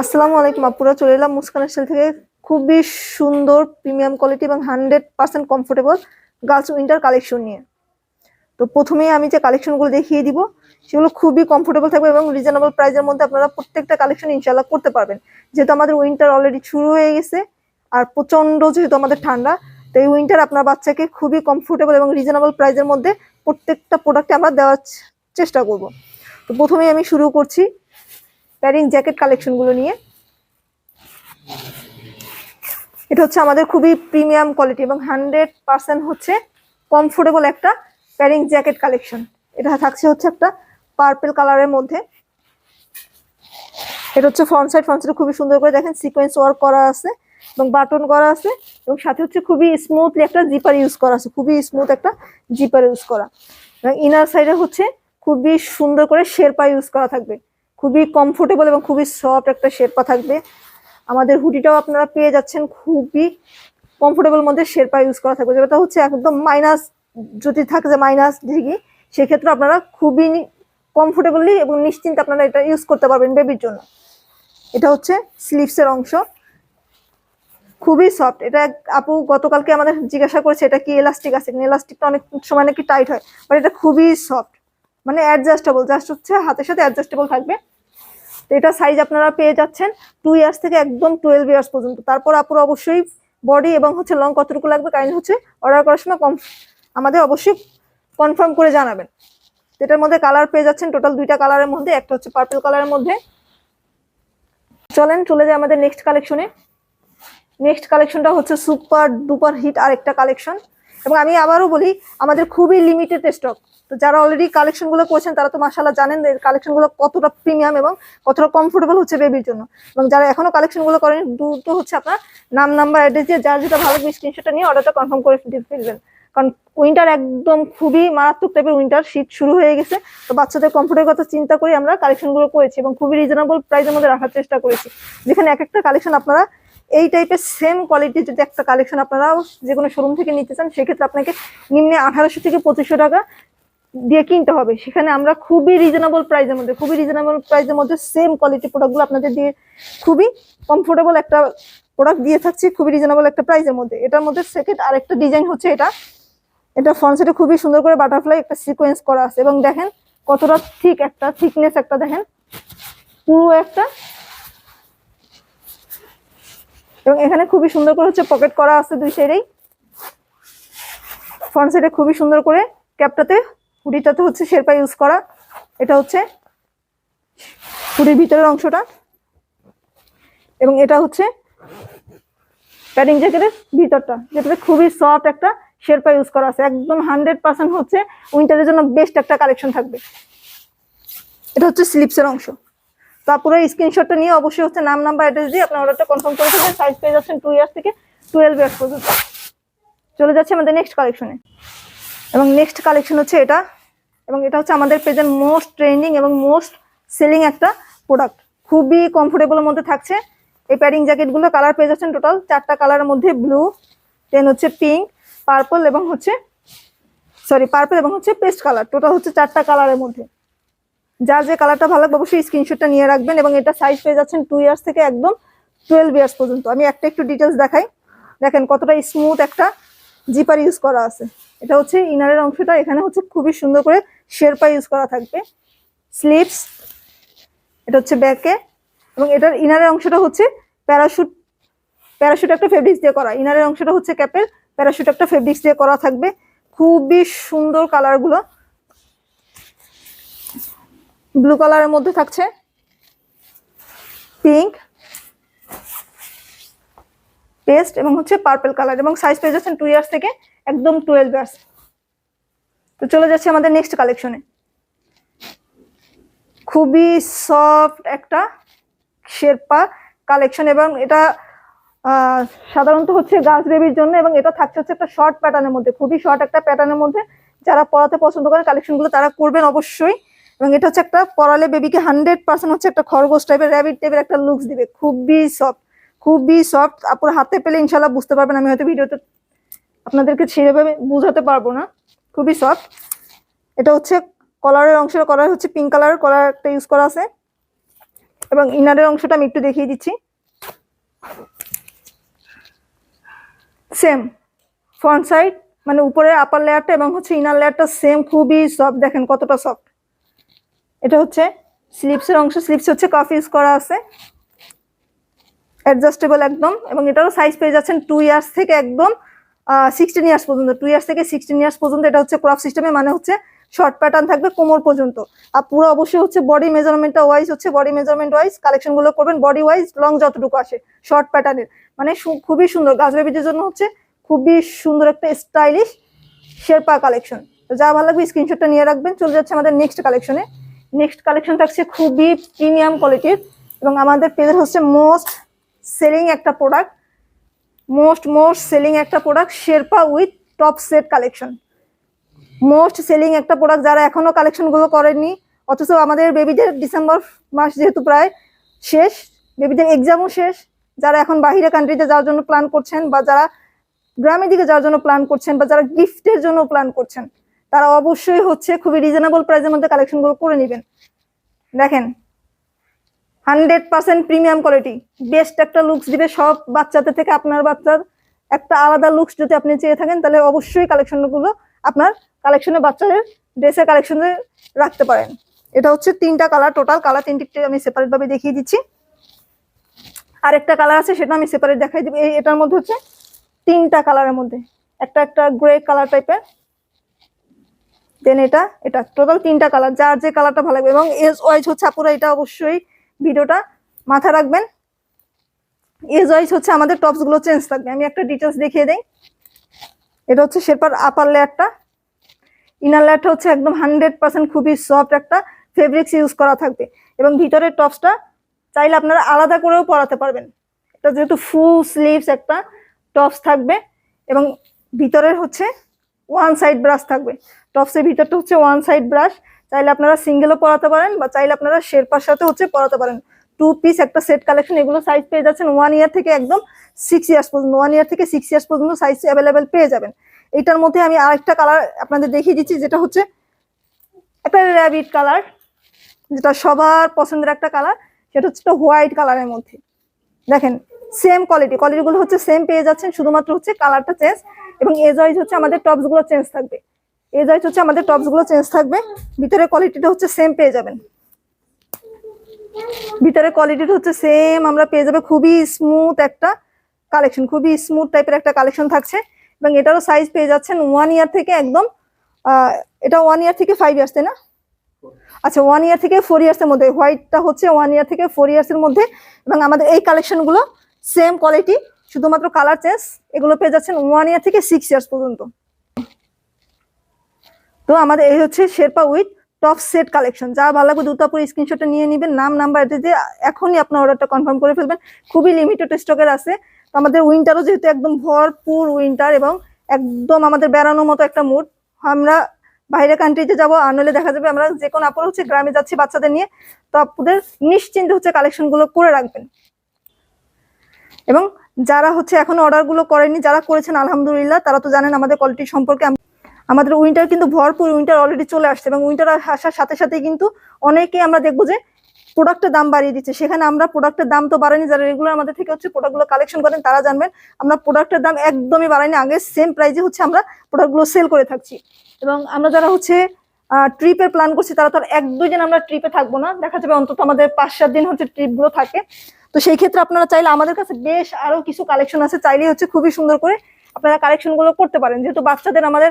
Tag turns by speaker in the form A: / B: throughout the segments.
A: আসসালামু আলাইকুম আপুরা চলে এলাম মুস্কান স্টাইল থেকে। খুবই সুন্দর প্রিমিয়াম কোয়ালিটি এবং hundred percent comfortable girls winter collection নিয়ে। তো প্রথমেই আমি যে কালেকশনগুলো দেখিয়ে দিব, সেগুলো খুবই কমফোর্টেবল থাকবে এবং রিজনেবল প্রাইসের মধ্যে আপনারা প্রত্যেকটা কালেকশন ইনশাল্লাহ করতে পারবেন। যেহেতু আমাদের উইন্টার অলরেডি শুরু হয়ে গেছে, আর প্রচণ্ড যেহেতু আমাদের ঠান্ডা, তো এই উইন্টার আপনার বাচ্চাকে খুবই কমফোর্টেবল এবং রিজনেবল প্রাইসের মধ্যে প্রত্যেকটা প্রোডাক্টে আমরা দেওয়ার চেষ্টা করব। তো প্রথমেই আমি শুরু করছি প্যারিং জ্যাকেট কালেকশনগুলো নিয়ে। এটা হচ্ছে আমাদের খুবই প্রিমিয়াম কোয়ালিটি এবং হান্ড্রেড পার্সেন্ট হচ্ছে কমফোর্টেবল একটা প্যারিং জ্যাকেট কালেকশন। এটা থাকছে হচ্ছে একটা পার্পেল কালারের মধ্যে। এটা হচ্ছে ফ্রন্ট সাইড ফ্রন্ট সাইড খুবই সুন্দর করে দেখেন, সিকোয়েন্স ওয়ার্ক করা আছে এবং বাটন করা আছে এবং সাথে হচ্ছে খুবই স্মুথলি একটা জিপার ইউজ করা আছে, খুবই স্মুথ একটা জিপার ইউজ করা। এবং ইনার সাইডে হচ্ছে খুবই সুন্দর করে শেরপা ইউজ করা থাকবে। খুবই কমফোর্টেবল এবং খুবই সফট একটা শেরপা থাকবে। আমাদের হুডিটাও আপনারা পেয়ে যাচ্ছেন, খুবই কমফোর্টেবল মধ্যে শেরপা ইউজ করা থাকবে। যেটা হচ্ছে একদম মাইনাস যদি থাকে যে মাইনাস ডিগ্রি সেক্ষেত্রে আপনারা খুবই কমফোর্টেবলি এবং নিশ্চিন্তে আপনারা এটা ইউজ করতে পারবেন বেবির জন্য। এটা হচ্ছে স্লিভসের অংশ। খুবই সফট এটা আপু গতকালকে আমাদের জিজ্ঞাসা করেছে, এটা কি এলাস্টিক আছে এলাস্টিকটা অনেক সময় নাকি টাইট হয় বাট এটা খুবই সফট মানে অ্যাডজাস্টেবল জাস্ট হচ্ছে হাতের সাথে অ্যাডজাস্টেবল থাকবে। তো এটা সাইজ আপনারা পেয়ে যাচ্ছেন টু ইয়ার্স থেকে একদম টুয়েলভ ইয়ার্স পর্যন্ত। তারপর আপুর অবশ্যই বডি এবং হচ্ছে লং কতটুকু লাগবে কাইন্ড হচ্ছে অর্ডার করার সময় কম। আমাদের অবশ্যই কনফার্ম করে জানাবেন। এটার মধ্যে কালার পেয়ে যাচ্ছেন টোটাল দুইটা কালারের মধ্যে, একটা হচ্ছে পার্পল কালারের মধ্যে। চলেন, চলে যাই আমাদের নেক্সট কালেকশনে নেক্সট কালেকশনটা হচ্ছে সুপার ডুপার হিট আর একটা কালেকশন এবং আমি আবারও বলি, আমাদের খুবই লিমিটেড স্টক তো যারা অলরেডি কালেকশনগুলো করছেন, তারা তো মাসাল্লাহ জানেন যে কালেকশনগুলো কতটা প্রিমিয়াম এবং কতটা কমফোর্টেবল হচ্ছে বেবির জন্য। এবং যারা এখনও কালেকশনগুলো করেন, দ্রুত হচ্ছে আপনার নাম নাম্বার অ্যাড্রেস দিয়ে যার যেটা ভালো স্ক্রিনশটটা নিয়ে অর্ডারটা কনফার্ম করে ফেলবেন। কারণ উইন্টার একদম খুবই মারাত্মক টাইপের উইন্টার শীত শুরু হয়ে গেছে। তো বাচ্চাদের কমফোর্টের কথা চিন্তা করে আমরা কালেকশনগুলো করেছি এবং খুবই রিজনেবল প্রাইসের মধ্যে রাখার চেষ্টা করেছি। যেখানে এক একটা কালেকশন আপনারা এই টাইপের সেম কোয়ালিটির যদি একটা কালেকশন আপনারা যে কোনো শোরুম থেকে নিতে চান, সেক্ষেত্রে আপনাকে নিম্নে আঠারোশো থেকে পঁচিশশো টাকা দিয়ে কিনতে হবে। সেখানে আমরা খুবই রিজনেবল প্রাইসের মধ্যে, খুবই রিজনেবল প্রাইসের মধ্যে সেম কোয়ালিটি প্রোডাক্টগুলো আপনাদের দিয়ে খুবই কমফোর্টেবল একটা প্রোডাক্ট দিয়ে থাকছি, খুবই রিজনেবল একটা প্রাইসের মধ্যে। এটার মধ্যে সেকেন্ড আরেকটা ডিজাইন হচ্ছে এটা। এটা ফ্রন্ট সাইডে খুবই সুন্দর করে বাটারফ্লাই একটা সিকোয়েন্স করা আছে এবং দেখেন কতটা ঠিক একটা থিকনেস একটা দেখেন। পুরো একটা। এবং এখানে খুবই সুন্দর করে হচ্ছে পকেট করা আছে দুই সাইডেই ফ্রন্ট সাইডে খুবই সুন্দর করে ক্যাপটাতে হুডিটাতে হচ্ছে শেরপা ইউজ করা। এটা হচ্ছে হুডির ভিতরের অংশটা। এবং এটা হচ্ছে প্যাডিং জ্যাকেটের ভিতরটা, যেটাতে খুবই সফট একটা শেরপা ইউজ করা আছে। একদম হান্ড্রেড পার্সেন্ট হচ্ছে উইন্টারের জন্য বেস্ট একটা কালেকশন থাকবে। এটা হচ্ছে স্লিপসের অংশ। তো পুরো স্ক্রিনশটটা নিয়ে অবশ্যই হচ্ছে নাম নাম্বার অ্যাড্রেস দিয়ে আপনার অর্ডারটা কনফার্ম করে দেবেন সাইজ পেয়ে যাচ্ছেন টু ইয়ার্স থেকে টুয়েলভ ইয়ার্স পর্যন্ত। চলে যাচ্ছে আমাদের নেক্সট কালেকশনে এবং নেক্সট কালেকশন হচ্ছে এটা, এবং এটা হচ্ছে আমাদের প্রেজেন্ট মোস্ট ট্রেন্ডিং এবং মোস্ট সেলিং একটা প্রোডাক্ট খুবই কমফোর্টেবলের মধ্যে থাকছে। এই প্যাডিং জ্যাকেটগুলো কালার পেয়ে যাচ্ছেন টোটাল চারটা কালারের মধ্যে ব্লু দেন হচ্ছে পিঙ্ক পার্পল এবং হচ্ছে সরি পার্পল এবং হচ্ছে পেস্ট কালার টোটাল হচ্ছে চারটা কালারের মধ্যে। যার যে কালারটা ভালো লাগবে অবশ্যই স্ক্রিনশটটা নিয়ে রাখবেন এবং এটা সাইজ পেয়ে যাচ্ছেন টু ইয়ার্স থেকে একদম টুয়েলভ ইয়ার্স পর্যন্ত। আমি একটা একটু ডিটেলস দেখাই। দেখেন কতটা স্মুথ একটা জিপার ইউজ করা আছে। এটা হচ্ছে ইনারের অংশটা, এখানে হচ্ছে খুবই সুন্দর করে শেরপা ইউজ করা থাকবে। স্লিভস এটা হচ্ছে ব্যাকে, এবং এটার ইনারের অংশটা হচ্ছে প্যারাশুট প্যারাশুট একটা ফেব্রিক্স দিয়ে করা। ইনারের অংশটা হচ্ছে ক্যাপের, প্যারাশুট একটা ফেব্রিক্স দিয়ে করা থাকবে। খুবই সুন্দর কালারগুলো। ব্লু কালারের মধ্যে থাকছে। পিঙ্ক পেস্ট এবং হচ্ছে পার্পল কালার এবং সাইজ পেয়ে যাচ্ছেন টু ইয়ার্স থেকে একদম টুয়েলভ ইয়ার্স তো চলে যাচ্ছে আমাদের নেক্সট কালেকশনে খুবই সফট একটা শেরপা কালেকশন এবং এটা সাধারণত হচ্ছে গাছ বেবির জন্য এবং এটা থাকছে হচ্ছে একটা শর্ট প্যাটার্নের মধ্যে, খুবই শর্ট একটা প্যাটার্নের মধ্যে। যারা পড়াতে পছন্দ করেন কালেকশনগুলো তারা করবেন অবশ্যই এবং এটা হচ্ছে একটা পড়ালে বেবিকে হান্ড্রেড পার্সেন্ট হচ্ছে একটা খরগোশ টাইপের র্যাবিট টাইপের একটা লুকস দিবে, খুবই সফট খুবই সফট আপুর হাতে পেলে ইনশাল্লাহ বুঝতে পারবেন, আমি হয়তো ভিডিওতে আপনাদেরকে সেভাবে বুঝাতে পারব না। খুবই সফট এটা হচ্ছে কলারের অংশের কলার হচ্ছে পিঙ্ক কালার কলার একটা ইউজ করা আছে। এবং ইনারের অংশটা আমি একটু দেখিয়ে দিচ্ছি। সেম ফ্রন্ট সাইড মানে উপরে আপার লেয়ারটা এবং হচ্ছে ইনার লেয়ারটা সেম খুবই সফট দেখেন কতটা সফট এটা হচ্ছে স্লিপসের অংশ স্লিপস হচ্ছে কফি ইউজ করা আছে। অ্যাডজাস্টেবল একদম, এবং এটারও সাইজ পেয়ে যাচ্ছেন টু ইয়ার্স থেকে একদম সিক্সটিন ইয়ার্স পর্যন্ত। টু ইয়ার্স থেকে সিক্সটিন ইয়ার্স পর্যন্ত এটা হচ্ছে ক্রপ সিস্টেমে মানে হচ্ছে শর্ট প্যাটার্ন থাকবে কোমর পর্যন্ত। আর পুরো অবশ্যই হচ্ছে বডি মেজারমেন্টটা ওয়াইজ হচ্ছে বডি মেজারমেন্ট ওয়াইজ কালেকশনগুলো করবেন বডি ওয়াইজ লং যতটুকু আসে শর্ট প্যাটার্নের মানে খুবই সুন্দর। গাছ বেবিদের জন্য হচ্ছে খুবই সুন্দর একটা স্টাইলিশ শেরপা কালেকশন যা ভালো লাগবে স্ক্রিনশটটা নিয়ে রাখবেন। চলে যাচ্ছে আমাদের নেক্সট কালেকশনে নেক্সট কালেকশন থাকছে খুবই প্রিমিয়াম কোয়ালিটির এবং আমাদের পেজের হচ্ছে মোস্ট সেলিং একটা প্রোডাক্ট মোস্ট মোস্ট সেলিং একটা product sherpa with top set collection most selling একটা প্রোডাক্ট যারা এখনও কালেকশনগুলো করেননি, অথচ আমাদের বেবিদের ডিসেম্বর মাস যেহেতু প্রায় শেষ বেবিদের এক্সামও শেষ, যারা এখন বাহিরে কান্ট্রিতে যাওয়ার জন্য প্ল্যান করছেন বা যারা গ্রামের দিকে যাওয়ার জন্য প্ল্যান করছেন বা যারা গিফটের জন্য প্ল্যান করছেন, তারা অবশ্যই হচ্ছে খুবই রিজনেবল প্রাইসের মধ্যে কালেকশনগুলো করে নেবেন। দেখেন hundred percent premium quality. Best একটা লুকস দিবে সব বাচ্চাদের থেকে আপনার বাচ্চার। একটা আলাদা লুকস যদি আপনি চেয়ে থাকেন, তাহলে অবশ্যই কালেকশনগুলো আপনার কালেকশনে বাচ্চাদের ড্রেসের কালেকশনে রাখতে পারেন। এটা হচ্ছে তিনটা কালার টোটাল কালার তিনটি আমি সেপারেটভাবে দেখিয়ে দিচ্ছি। আরেকটা কালার আছে, সেটা আমি সেপারেট দেখাই দিব। এটার মধ্যে হচ্ছে তিনটা কালারের মধ্যে। একটা একটা গ্রে কালার টাইপের দেন এটা এটা টোটাল তিনটা কালার যার যে কালারটা ভালো লাগবে। এবং এজ ওয়াইজ হচ্ছে আপুরা এটা অবশ্যই ভিডিওটা মাথায় রাখবেন। এজ ওয়াইজ হচ্ছে আমাদের টপসগুলো চেঞ্জ থাকবে। আমি একটা ডিটেলস দেখিয়ে দেই। এটা হচ্ছে শেরপার আপার লেয়ারটা ইনার লেয়ারটা হচ্ছে একদম হান্ড্রেড পার্সেন্ট খুবই সফট একটা ফেব্রিক্স ইউজ করা থাকবে। এবং ভিতরের টপসটা চাইলে আপনারা আলাদা করেও পরাতে পারবেন। এটা যেহেতু ফুল স্লিভস একটা টপস থাকবে এবং ভিতরের হচ্ছে ওয়ান সাইড ব্রাশ থাকবে। টপসের ভিতরটা হচ্ছে ওয়ান সাইড ব্রাশ চাইলে আপনারা সিঙ্গেলও পড়াতে পারেন বা চাইলে আপনারা শেরপার সাথে হচ্ছে পরাতে পারেন। টু পিস একটা সেট কালেকশন এগুলো সাইজ পেয়ে যাচ্ছেন ওয়ান ইয়ার থেকে একদম সিক্স ইয়ার্স পর্যন্ত ওয়ান ইয়ার থেকে সিক্স ইয়ার্স পর্যন্ত সাইজ অ্যাভেলেবেল পেয়ে যাবেন। এটার মধ্যে আমি আরেকটা কালার আপনাদের দেখিয়ে দিচ্ছি, যেটা হচ্ছে একটা র্যাবিট কালার যেটা সবার পছন্দের একটা কালার সেটা হচ্ছে একটা হোয়াইট কালারের মধ্যে। দেখেন সেম কোয়ালিটি কোয়ালিটিগুলো হচ্ছে সেম পেয়ে যাচ্ছেন, শুধুমাত্র হচ্ছে কালারটা চেঞ্জ এবং এজ ওয়াইজ হচ্ছে আমাদের টপসগুলো চেঞ্জ থাকবে। এজ ওয়াইজ হচ্ছে আমাদের টপসগুলো চেঞ্জ থাকবে। ভিতরে কোয়ালিটিটা হচ্ছে সেম পেয়ে যাবেন। ভিতরে কোয়ালিটিটা হচ্ছে সেম আমরা পেয়ে যাবে খুবই স্মুথ একটা কালেকশন খুবই স্মুথ টাইপের একটা কালেকশন থাকছে। এবং এটারও সাইজ পেয়ে যাচ্ছেন ওয়ান ইয়ার থেকে একদম এটা ওয়ান ইয়ার থেকে ফাইভ ইয়ার্স না? আচ্ছা ওয়ান ইয়ার থেকে ফোর ইয়ার্সের মধ্যে হোয়াইটটা হচ্ছে ওয়ান ইয়ার থেকে ফোর ইয়ার্সের মধ্যে। এবং আমাদের এই কালেকশনগুলো সেম কোয়ালিটি শুধুমাত্র কালার চেঞ্জ এগুলো পেয়ে যাচ্ছেন ওয়ান ইয়ার থেকে সিক্স ইয়ার্স পর্যন্ত। তো আমাদের এই হচ্ছে sherpa with top set collection যা ভালো লাগবে দুটাপুর স্ক্রিনশটটা নিয়ে নেবেন। নাম নাম্বার দিয়ে এখনই আপনার অর্ডারটা কনফার্ম করে ফেলবেন। খুবই লিমিটেড স্টকের আছে। তো আমাদের উইন্টারও যেহেতু একদম ভরপুর উইন্টার এবং একদম আমাদের বেড়ানোর মতো একটা মুড আমরা বাইরে কান্ট্রিতে যাব আর নইলে দেখা যাবে আমরা যে কোনো আপুর হচ্ছে গ্রামে যাচ্ছি বাচ্চাদের নিয়ে। তো আপুদের নিশ্চিন্তে হচ্ছে কালেকশনগুলো করে রাখবেন। এবং যারা হচ্ছে এখনও অর্ডারগুলো করেনি যারা করেছেন, আলহামদুলিল্লাহ, তারা তো জানেন আমাদের কোয়ালিটি সম্পর্কে। আমাদের উইন্টার কিন্তু ভরপুর উইন্টার অলরেডি চলে আসছে এবং উইন্টার আসার সাথে সাথে কিন্তু অনেকেই আমরা দেখব যে প্রোডাক্টের দাম বাড়িয়ে দিচ্ছে। সেখানে আমরা প্রোডাক্টের দাম তো বাড়াইনি, যারা রেগুলার আমাদের থেকে হচ্ছে প্রোডাক্টগুলো কালেকশন করেন তারা জানবেন, আমরা প্রোডাক্টের দাম একদমই বাড়াইনি। আগে সেম প্রাইসে হচ্ছে আমরা প্রোডাক্টগুলো সেল করে থাকছি। এবং আমরা যারা হচ্ছে ট্রিপের প্ল্যান করছি, তারা তো এক দুই দিন আমরা ট্রিপে থাকব না। দেখা যাবে অন্তত আমাদের পাঁচ সাত দিন হচ্ছে ট্রিপগুলো থাকে। তো সেই ক্ষেত্রে আপনারা চাইলে আমাদের কাছে বেশ আরও কিছু কালেকশন আছে, চাইলেই হচ্ছে খুবই সুন্দর করে আপনারা কালেকশনগুলো করতে পারেন। যেহেতু বাচ্চাদের আমাদের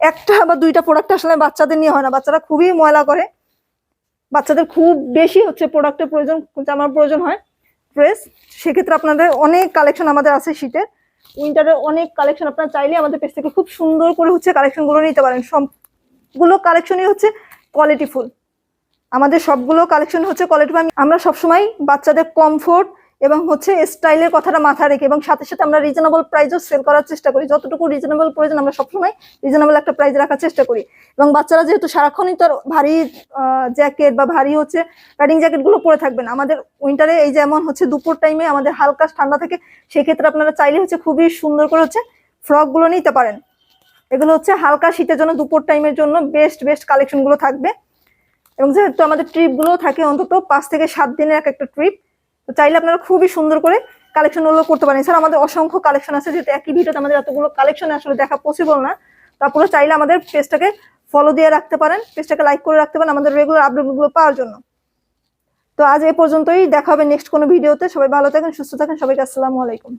A: একটা বা দুইটা প্রোডাক্ট আসলে বাচ্চাদের নিয়ে হয় না। বাচ্চারা খুবই ময়লা করে। বাচ্চাদের খুব বেশি হচ্ছে প্রোডাক্টের প্রয়োজন, জামার প্রয়োজন হয়। ড্রেস সেক্ষেত্রে আপনাদের অনেক কালেকশন আমাদের আছে শীতের উইন্টারের অনেক কালেকশন আপনারা চাইলে আমাদের পেজ থেকে খুব সুন্দর করে হচ্ছে কালেকশনগুলো নিতে পারেন। সবগুলো কালেকশনই হচ্ছে কোয়ালিটিফুল আমাদের সবগুলো কালেকশন হচ্ছে কোয়ালিটি আমরা সবসময় বাচ্চাদের কমফোর্ট এবং হচ্ছে স্টাইলের কথাটা মাথায় রেখে এবং সাথে সাথে আমরা রিজনেবল প্রাইজও সেল করার চেষ্টা করি। যতটুকু রিজনেবল প্রয়োজন আমরা সবসময় রিজনেবল একটা প্রাইজ রাখার চেষ্টা করি। এবং বাচ্চারা যেহেতু সারাক্ষণই তো ভারী জ্যাকেট বা ভারী হচ্ছে রাইডিং জ্যাকেটগুলো পরে থাকবেন আমাদের উইন্টারে এই যেমন হচ্ছে দুপুর টাইমে আমাদের হালকা ঠান্ডা থাকে, সেক্ষেত্রে আপনারা চাইলে হচ্ছে খুবই সুন্দর করে হচ্ছে ফ্রকগুলো নিতে পারেন। এগুলো হচ্ছে হালকা শীতের জন্য দুপুর টাইমের জন্য বেস্ট বেস্ট কালেকশনগুলো থাকবে। এবং যেহেতু আমাদের ট্রিপগুলো থাকে অন্তত পাঁচ থেকে সাত দিনের এক একটা ট্রিপ তো চাইলে আপনারা খুবই সুন্দর করে কালেকশনগুলো করতে পারেন। এছাড়া আমাদের অসংখ্য কালেকশন আছে, যেহেতু একই ভিডিওতে আমাদের এতগুলো কালেকশন আসলে দেখা পসিবল না। তো আপনারা চাইলে আমাদের পেজটাকে ফলো দিয়ে রাখতে পারেন পেজটাকে লাইক করে রাখতে পারেন আমাদের রেগুলার আপডেটগুলো পাওয়ার জন্য। তো আজ এ পর্যন্তই, দেখা হবে নেক্সট কোনো ভিডিওতে সবাই ভালো থাকেন, সুস্থ থাকেন। সবাইকে আসসালামু আলাইকুম।